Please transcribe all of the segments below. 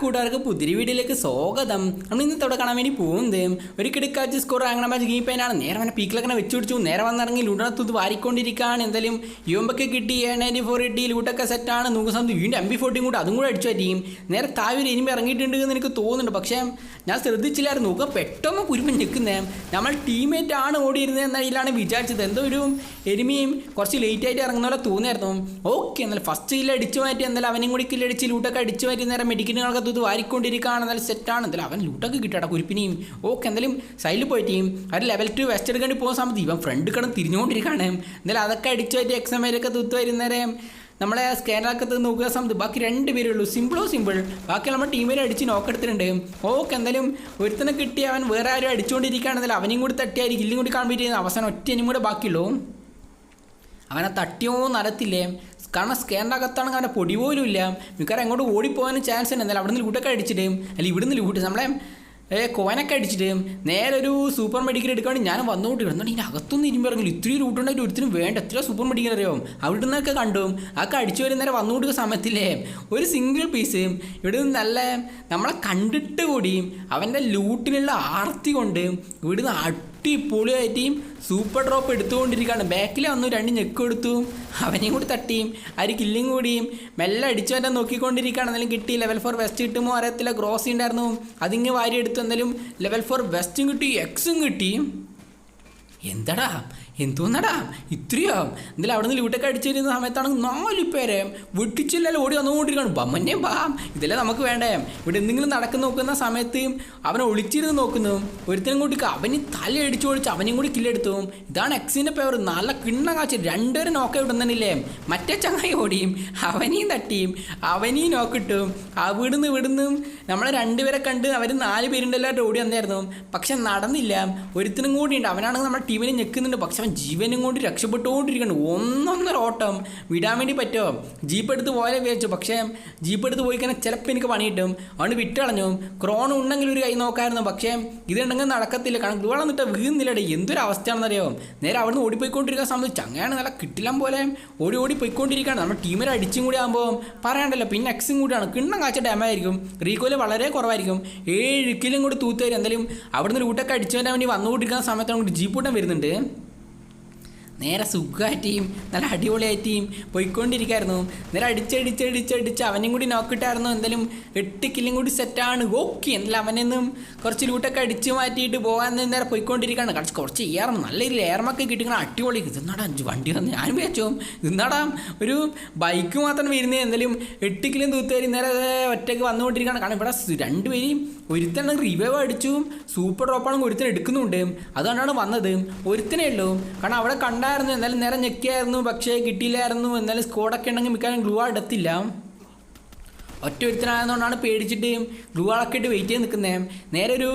കൂട്ടുകാർക്ക് പുതിരി വീഡിയോയിലേക്ക് സ്വാഗതം. നമ്മൾ ഇന്നത്തെ അവിടെ കാണാൻ വേണ്ടി പോകുന്നത് ഒരു കിടക്കാച്ച് സ്കോർ അങ്ങനെ മാച്ച് ഗെയിം പൈനാണ് നേരെ അവനെ പീക്കിലൊക്കെ വെച്ച് പിടിച്ചു. നേരെ വന്നിറങ്ങി ലൂട്ടത്ത് വാരിക്കൊണ്ടിരിക്കുകയാണ്. എന്തായാലും യുവമ്പൊക്കെ കിട്ടി എ നയന്റി ഫോർ കിട്ടി ലൂട്ടൊക്കെ സെറ്റാണ് നൂറ് സമയത്ത് വീണ്ടും എം ബി ഫോർട്ടിയും കൂടെ അതും കൂടെ അടിച്ചു പറ്റിയും. നേരെ താഴെ ഒരു ഇനിമ ഇറങ്ങിയിട്ടുണ്ട് എന്ന് എനിക്ക് തോന്നുന്നുണ്ട്. പക്ഷേ ഞാൻ ശ്രദ്ധിച്ചില്ലായിരുന്നു. നോക്കുക പെട്ടെന്ന് കുരുമ്പ് നിൽക്കുന്നേ നമ്മൾ ടീമേറ്റ് ആണ് ഓടിയിരുന്നത് എന്നതിലാണ് വിചാരിച്ചത്. എന്തോ ഒരു എരുമിയും കുറച്ച് ലേറ്റ് ആയിട്ട് ഇറങ്ങുന്ന പോലെ തോന്നിയായിരുന്നു. ഓക്കെ എന്നാലും ഫസ്റ്റ് കില്ല് അടിച്ചു മാറ്റി. എന്നാലും അവനും കൂടി കില്ലടിച്ച് ലൂട്ടൊക്കെ അടിച്ചു മാറ്റി. നേരം മെഡിക്കലുകളൊക്കെ ഇത് വാരിക്കൊണ്ടിരിക്കുകയാണ്. എന്നാലും സെറ്റാണ് എന്തായാലും അവൻ ലൂട്ടൊക്കെ കിട്ടട്ടെ കുരിപ്പിനെയും. ഓക്കെ എന്തായാലും സൈഡിൽ പോയിട്ടേയും അവർ ലെവൽ ടു വെസ്റ്റ് എടുക്കേണ്ടി പോകുന്ന സമയത്ത് ഇവൻ ഫ്രണ്ട് കടന്ന് തിരിഞ്ഞുകൊണ്ടിരിക്കുകയാണ്. എന്തായാലും അതൊക്കെ അടിച്ചു പറ്റി എക്സാം വരെയൊക്കെ തൂത്ത് വരുന്നേരം നമ്മളെ സ്കാനറൊക്കെ നോക്കുക സമയത്ത് ബാക്കി രണ്ട് പേരേ ഉള്ളൂ. സിമ്പിളോ സിമ്പിൾ ബാക്കി നമ്മുടെ ടീമിനെ അടിച്ച് നോക്കെടുത്തിട്ടുണ്ട് ഓക്കെ എന്തായാലും ഒരുത്തനെ കിട്ടി അവൻ വേറെ ആരും അടിച്ചുകൊണ്ടിരിക്കുകയാണെങ്കിൽ അവനെയും കൂടി തട്ടിയായിരിക്കും. ഇല്ലും കൂടി ചെയ്യുന്നത് അവസാനം ഒറ്റ ഇനിയും കൂടെ ബാക്കിയുള്ളൂ. അവനെ തട്ടിയോ നടത്തില്ലേ കാരണം സ്കാനിന്റെ അകത്താണെങ്കിൽ അവന്റെ പൊടി പോലും ഇല്ല. മിക്കവാറും എങ്ങോട്ട് ഓടിപ്പോകാനും ചാൻസ് ഉണ്ട്. എന്നാലും അവിടെ നിന്ന് ലൂട്ടൊക്കെ അടിച്ചിട്ടും അല്ലെങ്കിൽ ഇവിടുന്ന് ലൂട്ട് നമ്മളെ കോനൊക്കെ അടിച്ചിട്ട് നേരെ ഒരു സൂപ്പർ മെഡിക്കൽ എടുക്കാൻ വേണ്ടി ഞാൻ വന്നുകൊണ്ട് എന്നാൽ ഇതിന്റെ അകത്തൊന്നും ഇരുമ്പ് ഇറങ്ങില്ല. ഇത്രയും റൂട്ടുണ്ടായിട്ട് ഒരുത്തിനും വേണ്ട. എത്ര സൂപ്പർ മെഡിക്കൽ അറിയാവും അവിടെ നിന്നൊക്കെ കണ്ടു. അതൊക്കെ അടിച്ചു വരും നേരെ വന്നുകൊണ്ട് സമയത്തില്ലേ? ഒരു സിംഗിൾ പീസ് ഇവിടെ നിന്ന് നല്ല നമ്മളെ കണ്ടിട്ട് കൂടി അവന്റെ ലൂട്ടിനുള്ള ആർത്തി കൊണ്ട് ഇവിടുന്ന് അടിപൊളിയായിട്ട് സൂപ്പർ ഡ്രോപ്പ് എടുത്തുകൊണ്ടിരിക്കുകയാണ് ബാക്കിൽ വന്നു രണ്ട് ഞെക്ക് കൊടുത്തു. അവനെയും കൂടി തട്ടിയും ആര് കില്ലിങ് കൂടിയും മെല്ലെ അടിച്ചു വരാൻ നോക്കിക്കൊണ്ടിരിക്കുകയാണ് എന്നാലും കിട്ടി. ലെവൽ ഫോർ വെസ്റ്റ് കിട്ടുമോ അറിയത്തില്ല. ഗ്രോസ് ഉണ്ടായിരുന്നു. അതിങ്ങ് വാരി എടുത്തു എന്നാലും ലെവൽ ഫോർ വെസ്റ്റും കിട്ടി എക്സും കിട്ടി. എന്താടാ? എന്തോന്നടാ ഇത്രയോ? എന്തായാലും അവിടെ നിന്ന് ലൂട്ടൊക്കെ അടിച്ചിരുന്ന സമയത്താണ് നാല് പേരെ വെട്ടിച്ചില്ലല്ലോ ഓടി വന്നുകൊണ്ടിരിക്കുകയാണ്. ബമ്മന്നെ ബാം ഇതല്ലേ നമുക്ക് വേണ്ടേ? ഇവിടെ എന്തെങ്കിലും നടക്കുന്ന നോക്കുന്ന സമയത്ത് അവനെ ഒളിച്ചിരുന്ന് നോക്കുന്നു ഒരുത്തനും കൂടി അവന് തല അടിച്ചു ഒളിച്ച് അവനെയും കൂടി കില്ലെടുത്തു ഇതാണ് എക്സിന്റെ പേവർ നല്ല കിണ്ണ കാച്ച്. രണ്ടുപേരും നോക്ക ഇടുന്നില്ലേ മറ്റേ ചങ്ങായി ഓടിയും അവനെയും തട്ടിയും അവനെയും നോക്കിട്ടും അവിടുന്ന് ഇവിടുന്ന് നമ്മളെ രണ്ടുപേരെ കണ്ട് അവർ നാല് പേരുണ്ടല്ലോ ഓടി വന്നായിരുന്നു. പക്ഷെ നടന്നില്ല. ഒരുത്തനും കൂടി ഉണ്ട്. അവനാണെങ്കിൽ നമ്മുടെ ടീമിനെ ഞെക്കുന്നുണ്ട്. പക്ഷെ ജീവനും കൊണ്ട് രക്ഷപ്പെട്ടുകൊണ്ടിരിക്കണം. ഒന്നൊന്നര ഓട്ടം വിടാൻ വേണ്ടി പറ്റുമോ? ജീപ്പ് എടുത്ത് പോയാലേ വിചാരിച്ചു. പക്ഷേ ജീപ്പ് എടുത്ത് പോയി കഴിഞ്ഞാൽ ചിലപ്പോൾ എനിക്ക് പണി കിട്ടും. അതുകൊണ്ട് വിട്ടളഞ്ഞു. ക്രോൺ ഉണ്ടെങ്കിൽ ഒരു കൈ നോക്കായിരുന്നു. പക്ഷേ ഇതുണ്ടെങ്കിൽ നടക്കത്തില്ല. കാരണം ഇത് വന്നിട്ട് വീഴുന്നില്ലടേ. എന്തൊരു അവസ്ഥയാണെന്നറിയോ? നേരെ അവിടുന്ന് ഓടിപ്പോയിക്കൊണ്ടിരിക്കാൻ സമയത്ത് ചങ്ങയാണ് നല്ല കിട്ടില്ലാൻ പോലെ ഓടി ഓടി പോയിക്കൊണ്ടിരിക്കുകയാണ്. നമ്മുടെ ടീമിനെ അടിച്ചും കൂടി ആകുമ്പോൾ പറയണ്ടല്ലോ. പിന്നെ എക്സും കൂടിയാണ്. കിണ്ണം കാച്ച ഡാമായിരിക്കും റീകോൽ വളരെ കുറവായിരിക്കും. ഏഴ് കിലും കൂടി തൂത്തുതരും എന്തായാലും അവിടുന്ന് ഒരു ലൂട്ടൊക്കെ അടിച്ചു വരാൻ വേണ്ടി വന്നുകൊണ്ടിരിക്കുന്ന സമയത്താണ് കൂടി ജീപ്പൂട്ടം വരുന്നുണ്ട്. നേരെ സുഖമായിട്ടേയും നല്ല അടിപൊളിയായിട്ടേയും പോയിക്കൊണ്ടിരിക്കായിരുന്നു. നേരെ അടിച്ചടിച്ചടിച്ചടിച്ച് അവനും കൂടി നോക്കിയിട്ടായിരുന്നു എന്തായാലും എട്ട് കില്ലും കൂടി സെറ്റാണ് ഓക്കെ എന്തായാലും അവനെന്നും കുറച്ച് ലൂട്ടൊക്കെ അടിച്ച് മാറ്റിയിട്ട് പോകാൻ നേരെ പോയിക്കൊണ്ടിരിക്കുകയാണ്. കുറച്ച് കുറച്ച് ഏറും രീതിയിൽ ഏറമൊക്കെ കിട്ടിക്കണം അടിപൊളി. ഇതെന്നാടാ അഞ്ച് വണ്ടി വന്ന്? ഞാൻ വിചാരിച്ചു ഇന്നടാം ഒരു ബൈക്ക് മാത്രം വരുന്നത് എന്തായാലും എട്ട് കിലും തൂത്തുകാരി നേരെ ഒറ്റയ്ക്ക് വന്നുകൊണ്ടിരിക്കുകയാണ്. കാരണം ഇവിടെ സ് ഒരുത്തനെ റിവൈവ് അടിച്ചു സൂപ്പർ ഡ്രോപ്പാണ് ഒരുത്തൻ എടുക്കുന്നുണ്ട്. അതുകൊണ്ടാണ് വന്നത്. ഒരുത്തനേ ഉള്ളൂ. കാരണം അവിടെ കണ്ടായിരുന്നു എന്നാലും നേരെ ഞെക്കിയായിരുന്നു പക്ഷേ കിട്ടിയില്ലായിരുന്നു എന്നാലും സ്കോഡൊക്കെ ഉണ്ടെങ്കിൽ മിക്കാനും ഗ്ലൂ എടുത്തില്ല ഒറ്റ ഒരുത്തനായതുകൊണ്ടാണ് പേടിച്ചിട്ട് ഗ്ലൂ ആളൊക്കെ ഇട്ട് വെയിറ്റ് ചെയ്ത് നിൽക്കുന്നത് നേരെ ഒരു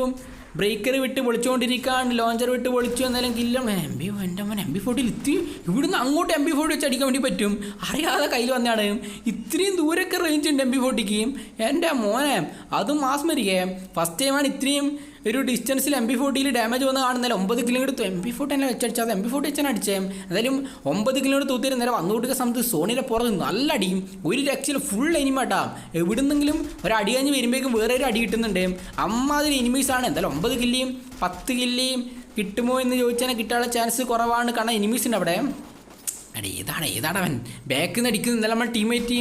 ബ്രേക്കർ വിട്ട് പൊളിച്ചുകൊണ്ടിരിക്കുകയാണ് ലോഞ്ചർ വിട്ട് പൊളിച്ചു എന്നാലും കില്ല. എം ബി എന്റെ മോൻ എം ബി ഫോർട്ടിയിൽ ഇത്തിരി ഇവിടുന്ന് അങ്ങോട്ട് എം ബി ഫോർട്ടി വെച്ച് അടിക്കാൻ വേണ്ടി പറ്റും. അറിയാതെ കയ്യിൽ വന്നാണ് ഇത്രയും ദൂരൊക്കെ റേഞ്ച് ഉണ്ട് എം ബി ഫോർട്ടിക്ക് എന്റെ മോനെ അതും മാസ്മരിക്കേ ഫസ്റ്റ് ടൈമാണ് ഇത്രയും ഒരു ഡിസ്റ്റൻസിൽ എം ബി ഫോർട്ടിയിൽ ഡാമേജ് വന്ന് കാണുന്നില്ല ഒമ്പത് കിലോമീറ്റർ എം ബി ഫോർട്ടി തന്നെ വെച്ചടിച്ചാൽ എം ബി ഫോർട്ടി വെച്ചാണ് അടിച്ചേ. എന്തായാലും ഒമ്പത് കിലോമീറ്റർ തൂത്തിരി നേരെ വന്നു കൊടുക്കുന്ന സമയത്ത് സോണിയുടെ പുറത്ത് നല്ല അടിയും ഒരു രക്ഷയിൽ ഫുൾ എനിമാട്ടാ എവിടുന്നെങ്കിലും ഒരു അടി കഴിഞ്ഞ് വരുമ്പോഴേക്കും വേറെ ഒരു അടി കിട്ടുന്നുണ്ട്. അമ്മാതിരി എനിമീസാണ് എന്തായാലും ഒമ്പത് കില്ലിയും പത്ത് കില്ലിയും കിട്ടുമോ എന്ന് ചോദിച്ചാൽ കിട്ടാനുള്ള ചാൻസ് കുറവാണ്. കാരണം എനിമീസ് ഉണ്ട് അവിടെ. അടി ഏതാണ് ഏതാണ് അവൻ ബാക്കിൽ നിന്ന് അടിക്കുന്നു ഇന്നലെ നമ്മൾ ടീമേറ്റ്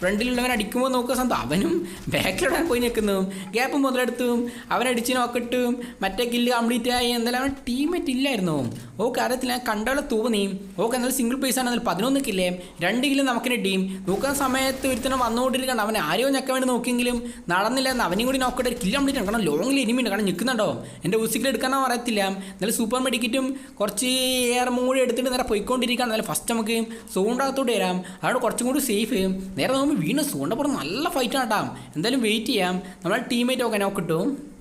ഫ്രണ്ടിലുള്ളവൻ അടിക്കുമ്പോൾ നോക്കുക സ്വന്തം അവനും ബാക്കിലിടാൻ പോയി നിൽക്കുന്നു ഗ്യാപ്പ് മുതലെടുത്തും അവനടിച്ച് നോക്കിട്ടും മറ്റേ കില്ല് കംപ്ലീറ്റ് ആയി. എന്നാലും അവൻ ടീമേറ്റ് ഇല്ലായിരുന്നു. ഓക്കെ അറിയത്തില്ല കണ്ടോളെ തോന്നി ഓക്കെ എന്നാലും സിംഗിൾ പേസ് ആണ്. എന്നാലും പതിനൊന്ന് കില്ലേ രണ്ട് കില്ല് നമുക്കിന് ടീം നോക്കുന്ന സമയത്ത് ഒരുത്തനം വന്നുകൊണ്ടിരിക്കണം അവൻ ആരെയോ ഞെക്കാൻ വേണ്ടി നോക്കിയെങ്കിലും നടന്നില്ല എന്ന് അവനെയും കൂടി നോക്കട്ടെ ഒരു കില്ല് കംപ്ലീറ്റ് ആണ്. കാരണം ലോങ്ങിൽ എനിമിണ്ട് കാരണം നിൽക്കുന്നുണ്ടോ? എന്റെ ഉസിക്കിൽ എടുക്കാനോ അറിയത്തില്ല. എന്നാലും സൂപ്പർ മെഡിക്കറ്റും കുറച്ച് എയർ മൂടി എടുത്തിട്ട് നേരെ പോയിക്കൊണ്ടിരിക്കുകയാണ്. എന്നാലും ഫസ്റ്റ് നമുക്ക് സൂണ്ടകത്തോട്ട് വരാം. അവിടെ കുറച്ചും കൂടി സേഫ് നേരെ നോക്കുമ്പോൾ വീണ്ടും സോണ്ട പുറം നല്ല ഫൈറ്റ് ആട്ടാം എന്തായാലും വെയിറ്റ് ചെയ്യാം. നമ്മളെ ടീമേറ്റ് ഒക്കെ നോക്കിട്ടും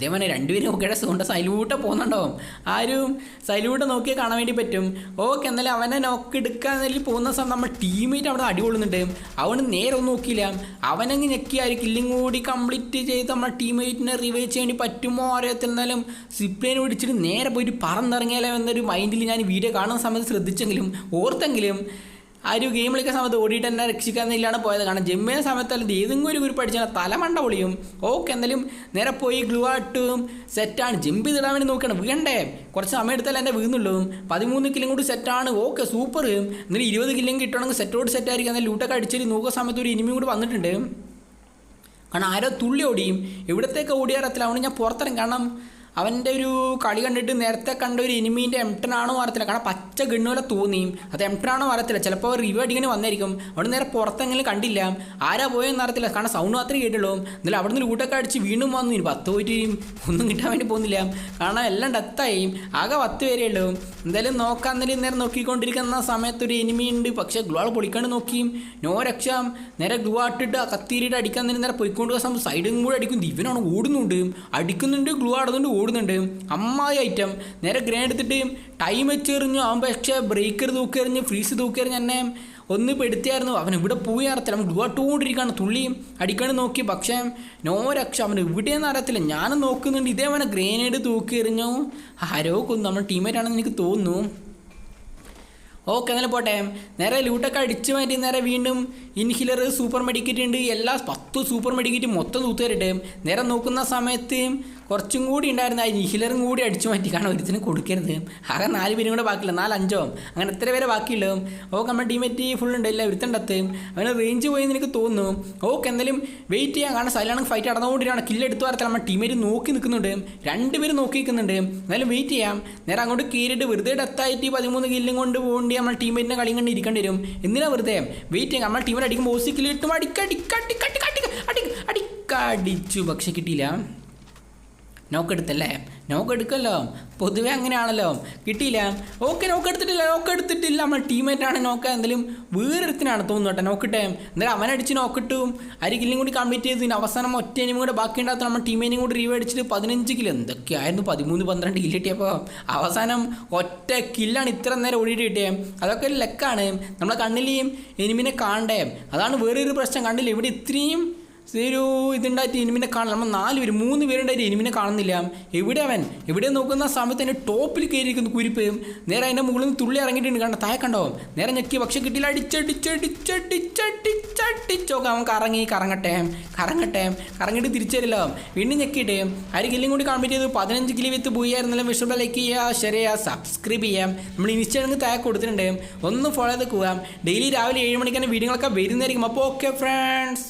ഇതേപോലെ രണ്ടുപേരും ഒക്കെ സോണ്ട സൈലൂട്ട പോകുന്നുണ്ടാവും. ആരും സൈലൂട്ട് നോക്കിയാൽ കാണാൻ വേണ്ടി പറ്റും. ഓക്കെ എന്നാലും അവനെ നോക്കി എടുക്കാൻ പോകുന്ന സമയം നമ്മൾ ടീമേറ്റ് അവിടെ അടികൊള്ളുന്നുണ്ട് അവന് നേരെ ഒന്നും നോക്കിയില്ല. അവനങ്ങ് ഞെക്കിയാൽ കില്ലിങ് കൂടി കംപ്ലീറ്റ് ചെയ്ത് നമ്മുടെ ടീമേറ്റിനെ റിവൈവ് ചെയ്യേണ്ടി പറ്റുമോ അറിയത്തിരുന്നാലും സിപ്ലേൻ പിടിച്ചിട്ട് നേരെ പോയിട്ട് പറന്നിറങ്ങിയാലോ എന്നൊരു മൈൻഡിൽ ഞാൻ വീഡിയോ കാണുന്ന സമയത്ത് ശ്രദ്ധിച്ചെങ്കിലും ഓർത്തെങ്കിലും ആ ഒരു ഗെയിം കളിക്കുന്ന സമയത്ത് ഓടിയിട്ട് എന്നെ രക്ഷിക്കാന്നില്ലാണ് പോയത്. കാരണം ജമ്മിയ സമയത്തല്ല അല്ലെങ്കിൽ ഏതെങ്കിലും ഒരു ഗ്രൂപ്പ് അടിച്ചാൽ തലമണ്ട പൊളിയും. ഓക്കെ എന്തായാലും നേരെ പോയി ഗ്ലൂ ആട്ടും സെറ്റാണ് ജമ്പ് ചെയ്തിടാൻ വേണ്ടി നോക്കണം വീണ്ടേ കുറച്ച് സമയം എടുത്താലേ എന്റെ വീണുള്ളൂ പതിമൂന്ന് കിലും കൂടി സെറ്റാണ് ഓക്കെ സൂപ്പർ എന്നാലും ഇരുപത് കിലും കിട്ടണമെങ്കിൽ സെറ്റോട് സെറ്റായിരിക്കും എന്നാൽ ലൂട്ടൊക്കെ അടിച്ചിട്ട് നോക്കുന്ന സമയത്ത് ഒരു ഇനിമി കൂടി വന്നിട്ടുണ്ട്. കാരണം ആരോ തുള്ളി ഓടിയും. എവിടത്തേക്ക് ഓടിയാറത്തില്ല അതുകൊണ്ട് ഞാൻ പുറത്തിറങ്ങി. കാരണം അവന്റെ ഒരു കളി കണ്ടിട്ട് നേരത്തെ കണ്ട ഒരു എനിമീന്റെ എംട്ടനാണോ അറിയത്തില്ല. കാരണം പച്ച ഗണ്ണുപോലെ തോന്നിയും. അത് എംട്ടനാണോ അറിയത്തില്ല. ചിലപ്പോൾ റിവ്യൂ അടിക്കാൻ വന്നായിരിക്കും അവിടെ നേരെ പുറത്തെങ്കിലും കണ്ടില്ല. ആരാ പോയെന്ന് അറിയത്തില്ല. കാരണം സൗണ്ട് മാത്രമേ കേട്ടുള്ളൂ. എന്നാലും അവിടെ നിന്ന് ലൂട്ടൊക്കെ അടിച്ച് വീണ്ടും വന്നു. ഇനി പത്ത് പോയിട്ട് ഒന്നും കിട്ടാൻ വേണ്ടി പോകുന്നില്ല. കാരണം എല്ലാം ഡെത്തായി ആകെ പത്ത് പേരേ ഉള്ളൂ. എന്തായാലും നോക്കാൻ നേരം നേരെ നോക്കിക്കൊണ്ടിരിക്കുന്ന സമയത്ത് ഒരു എനിമി ഉണ്ട്. പക്ഷേ ഗ്ലൂ ആൾ പൊളിക്കാണ്ട് നോക്കിയും. നോ രക്ഷ. നേരെ ഗ്ലൂ ആട്ടിട്ട് കത്തിരിയിട്ട് അടിക്കാൻ നേരം നേരെ പോയിക്കൊണ്ട് സൈഡും കൂടെ അടിക്കും. ദിവനാണ് ഓടുന്നുണ്ട്. അടിക്കുന്നുണ്ട്. ഗ്ലൂ ആടുന്നുണ്ട്. ഓടുന്നുണ്ട് അമ്മായി ഐറ്റം. നേരെ ഗ്രേഡ് എടുത്തിട്ട് ടൈം വെച്ചെറിഞ്ഞു. അവൻ പക്ഷേ ബ്രേക്കർ തൂക്കെറിഞ്ഞ് ഫ്രീസ് തൂക്കെറിഞ്ഞ് എന്നെ ഒന്ന് പെടുത്തിയായിരുന്നു. അവൻ ഇവിടെ പോയി അറിയത്തില്ല അവൻ ഡുവാട്ടുകൊണ്ടിരിക്കുകയാണ് തുള്ളിയും അടിക്കണം നോക്കി. പക്ഷേ നോ രക്ഷ. അവൻ എവിടെയെന്ന് അറിയത്തില്ല. ഞാനും നോക്കുന്നുണ്ട്. ഇതേ അവനെ ഗ്രേനേഡ് തൂക്കി എറിഞ്ഞു ആരോ കൊന്നു. നമ്മുടെ ടീമേറ്റ് ആണെന്ന് എനിക്ക് തോന്നുന്നു. ഓക്കെ എന്നാലും പോട്ടെ. നേരെ ലൂട്ടൊക്കെ അടിച്ചു മാറ്റി. നേരെ വീണ്ടും ഇൻഹിലർ സൂപ്പർ മെഡിക്കറ്റ് ഉണ്ട്. എല്ലാ പത്ത് സൂപ്പർ മെഡിക്കറ്റ് മൊത്തം തൂത്തേറിട്ട് നേരെ നോക്കുന്ന സമയത്ത് കുറച്ചും കൂടി ഉണ്ടായിരുന്ന ആ ഇൻഹിലറും കൂടി അടിച്ചു മാറ്റി കാരണം ഒരുത്തിന് കൊടുക്കരുത് ആകെ നാല് പേരും കൂടെ ബാക്കിയില്ല നാലഞ്ചോ അങ്ങനെ എത്ര പേരെ ബാക്കിയുള്ളൂ ഓ നമ്മുടെ ടീമേറ്റ് ഫുൾ ഉണ്ട് ഇല്ല ഒരുത്തണ്ടത്ത് അവന് റേഞ്ച് പോയെന്ന് എനിക്ക് തോന്നുന്നു ഓക്കെ എന്തായാലും വെയിറ്റ് ചെയ്യാം കാരണം സൈലാണ് ഫൈറ്റ് നടന്നുകൊണ്ടിരിക്കുകയാണ് കില്ലെടുത്ത് വരത്തില്ല നമ്മുടെ ടീമേറ്റ് നോക്കി നിൽക്കുന്നുണ്ട് പേര് നോക്കി നിൽക്കുന്നുണ്ട് എന്നാലും വെയിറ്റ് ചെയ്യാം നേരെ അങ്ങോട്ട് കയറിയിട്ട് വെറുതെ ഡെത്തായിട്ട് പതിമൂന്ന് കില്ലും കൊണ്ട് പോകേണ്ടി നമ്മൾ ടീമേറ്റിനെ കളിയും കണ്ട് ഇരിക്കേണ്ടി വരും എന്തിനാ വെറുതെ വെയിറ്റ് ചെയ്യാം നമ്മൾ ടീമിൽ അടിക്കുമ്പോൾ ഓസി കില്ലിട്ടും അടിക്കടിക്കടിക്കടിക്കടിക്ക അടിക്കടിച്ചു പക്ഷെ കിട്ടിയില്ല നോക്ക് എടുത്തല്ലേ നോക്ക് എടുക്കല്ലോ പൊതുവെ അങ്ങനെയാണല്ലോ. കിട്ടിയില്ല. ഓക്കെ നോക്ക് എടുത്തിട്ടില്ല നോക്ക് എടുത്തിട്ടില്ല നമ്മൾ ടീമേറ്റാണ് നോക്ക. എന്തെങ്കിലും വേറൊരുത്തിനാണ് തോന്നുന്നു കേട്ടോ. നോക്കട്ടെ. എന്തായാലും അവനടിച്ച് നോക്കിട്ടും. അരി കില്ലും കൂടി കംപ്ലീറ്റ് ചെയ്തു. അവസാനം ഒറ്റ ഇനിയും കൂടെ ബാക്കി ഉണ്ടാകും നമ്മൾ ടീമേനും കൂടി റീവ് അടിച്ചിട്ട് പതിനഞ്ച് കിലോ എന്തൊക്കെയായിരുന്നു? പതിമൂന്ന് പന്ത്രണ്ട് കില്ല് കിട്ടിയപ്പോൾ അവസാനം ഒറ്റ കില്ലാണ് ഇത്ര നേരം ഓടിയിട്ട് കിട്ടിയത് അതൊക്കെ ഒരു ലെക്കാണ് നമ്മളെ കണ്ണിലെയും എനിമിനെ കാണണ്ടേ. അതാണ് വേറൊരു പ്രശ്നം. കണ്ടില്ല? ഇവിടെ ഇത്രയും ഒരു ഇതുണ്ടായിട്ട് എനിമിനെ കാണാൻ നമ്മൾ നാല് പേര് മൂന്ന് പേരുണ്ടായിട്ട് എനിമിനെ കാണുന്നില്ല. എവിടെ അവൻ? എവിടെ നോക്കുന്ന സമയത്ത് തന്നെ ടോപ്പിൽ കയറിയിരിക്കുന്നു കുരിപ്പ്. നേരെ അതിന്റെ മുകളിൽ നിന്ന് തുള്ളി ഇറങ്ങിയിട്ടുണ്ട്. കണ്ട? താഴെ കണ്ടോ? നേരെ ഞെക്കി പക്ഷെ കിട്ടിയില്ല. അടിച്ചടിച്ചടിച്ചടിച്ചടിച്ചടിച്ചോക്കെ അവൻ കറങ്ങി കറങ്ങട്ടെ കറങ്ങട്ടെ കറങ്ങിയിട്ട് തിരിച്ചരില്ലോ വീണ്ടും ഞെക്കിയിട്ട് ആര് കില്ലും കൂടി കാണാൻ പറ്റിയത് പതിനഞ്ച് കിലോ വിത്ത് പോയായിരുന്നാലും വിഷുള്ള ലൈക്ക് ചെയ്യുക ഷെയർ ചെയ്യുക സബ്സ്ക്രൈബ് ചെയ്യാം നമ്മൾ ഇൻസ്റ്റാഗ്രാമിൽ താഴെ കൊടുത്തിട്ടുണ്ട് ഒന്ന് ഫോളോ ചെയ്ത് പോകാം ഡെയിലി രാവിലെ ഏഴ് മണിക്കാണ് വീഡിയോകളൊക്കെ വരുന്നതായിരിക്കും അപ്പോൾ ഓക്കെ ഫ്രണ്ട്സ്